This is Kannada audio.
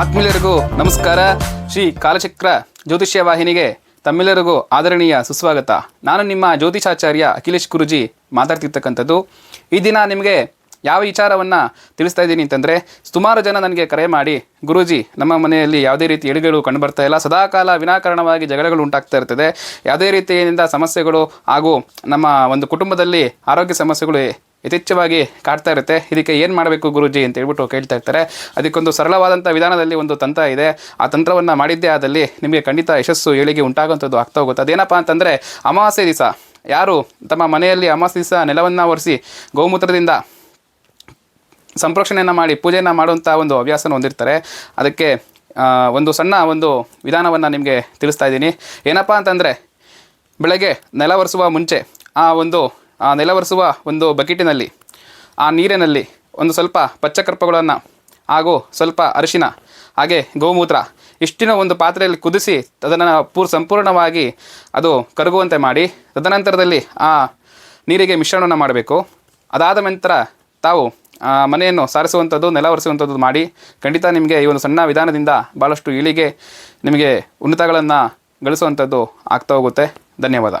ಆತ್ಮೀಯರಿಗೂ ನಮಸ್ಕಾರ. ಶ್ರೀ ಕಾಲಚಕ್ರ ಜ್ಯೋತಿಷ್ಯ ವಾಹಿನಿಗೆ ತಮ್ಮೆಲ್ಲರಿಗೂ ಆದರಣೀಯ ಸುಸ್ವಾಗತ. ನಾನು ನಿಮ್ಮ ಜ್ಯೋತಿಷಾಚಾರ್ಯ ಅಖಿಲೇಶ್ ಗುರುಜಿ ಮಾತಾಡ್ತಿರ್ತಕ್ಕಂಥದ್ದು. ಈ ದಿನ ನಿಮಗೆ ಯಾವ ವಿಚಾರವನ್ನು ತಿಳಿಸ್ತಾ ಇದ್ದೀನಿ ಅಂತಂದರೆ, ಸುಮಾರು ಜನ ನನಗೆ ಕರೆ ಮಾಡಿ, ಗುರೂಜಿ, ನಮ್ಮ ಮನೆಯಲ್ಲಿ ಯಾವುದೇ ರೀತಿ ಎಡುಗಳು ಕಂಡುಬರ್ತಾ ಇಲ್ಲ. ಸದಾಕಾಲ ವಿನಾಕಾರಣವಾಗಿ ಜಗಳಗಳು ಉಂಟಾಗ್ತಾ ಇರ್ತದೆ. ಯಾವುದೇ ರೀತಿಯಿಂದ ಸಮಸ್ಯೆಗಳು ಹಾಗೂ ನಮ್ಮ ಒಂದು ಕುಟುಂಬದಲ್ಲಿ ಆರೋಗ್ಯ ಸಮಸ್ಯೆಗಳು ಯಥೇಚ್ಛವಾಗಿ ಕಾಡ್ತಾ ಇರುತ್ತೆ. ಇದಕ್ಕೆ ಏನು ಮಾಡಬೇಕು ಗುರುಜಿ ಅಂತ ಹೇಳ್ಬಿಟ್ಟು ಕೇಳ್ತಾ ಇರ್ತಾರೆ. ಅದಕ್ಕೊಂದು ಸರಳವಾದಂಥ ವಿಧಾನದಲ್ಲಿ ಒಂದು ತಂತ್ರ ಇದೆ. ಆ ತಂತ್ರವನ್ನು ಮಾಡಿದ್ದೇ ಆದಲ್ಲಿ ನಿಮಗೆ ಖಂಡಿತ ಯಶಸ್ಸು, ಏಳಿಗೆ ಉಂಟಾಗುವಂಥದ್ದು ಆಗ್ತಾ ಹೋಗುತ್ತೆ. ಅದೇನಪ್ಪ ಅಂತಂದರೆ ಅಮಾವಾಸ್ಯೆ ದಿವಸ. ಯಾರು ತಮ್ಮ ಮನೆಯಲ್ಲಿ ಅಮಾವಾಸ್ಯೆ ದಿವಸ ನೆಲವನ್ನು ಒರೆಸಿ ಗೋಮೂತ್ರದಿಂದ ಸಂಪ್ರೋಕ್ಷಣೆಯನ್ನು ಮಾಡಿ ಪೂಜೆಯನ್ನು ಮಾಡುವಂಥ ಒಂದು ಹವ್ಯಾಸನ ಹೊಂದಿರ್ತಾರೆ. ಅದಕ್ಕೆ ಒಂದು ಸಣ್ಣ ಒಂದು ವಿಧಾನವನ್ನು ನಿಮಗೆ ತಿಳಿಸ್ತಾ ಇದ್ದೀನಿ. ಏನಪ್ಪ ಅಂತಂದರೆ ಬೆಳಗ್ಗೆ ನೆಲ ಒರೆಸುವ ಮುಂಚೆ ಆ ಒಂದು ಆ ನೆಲ ಒರೆಸುವ ಒಂದು ಬಕೆಟಿನಲ್ಲಿ, ಆ ನೀರಿನಲ್ಲಿ ಒಂದು ಸ್ವಲ್ಪ ಪಚ್ಚಕರ್ಪಗಳನ್ನು ಹಾಗೂ ಸ್ವಲ್ಪ ಅರಿಶಿನ, ಹಾಗೆ ಗೋಮೂತ್ರ ಇಷ್ಟಿನ ಒಂದು ಪಾತ್ರೆಯಲ್ಲಿ ಕುದಿಸಿ ಅದನ್ನು ಪೂರ್ ಸಂಪೂರ್ಣವಾಗಿ ಅದು ಕರಗುವಂತೆ ಮಾಡಿ, ತದನಂತರದಲ್ಲಿ ಆ ನೀರಿಗೆ ಮಿಶ್ರಣವನ್ನು ಮಾಡಬೇಕು. ಅದಾದ ನಂತರ ತಾವು ಮನೆಯನ್ನು ಸಾರಿಸುವಂಥದ್ದು ನೆಲ ಒರೆಸುವಂಥದ್ದು ಮಾಡಿ, ಖಂಡಿತ ನಿಮಗೆ ಈ ಒಂದು ಸಣ್ಣ ವಿಧಾನದಿಂದ ಭಾಳಷ್ಟು ಇಳಿಗೆ ನಿಮಗೆ ಉನ್ನತಗಳನ್ನು ಗಳಿಸುವಂಥದ್ದು ಆಗ್ತಾ ಹೋಗುತ್ತೆ. ಧನ್ಯವಾದ.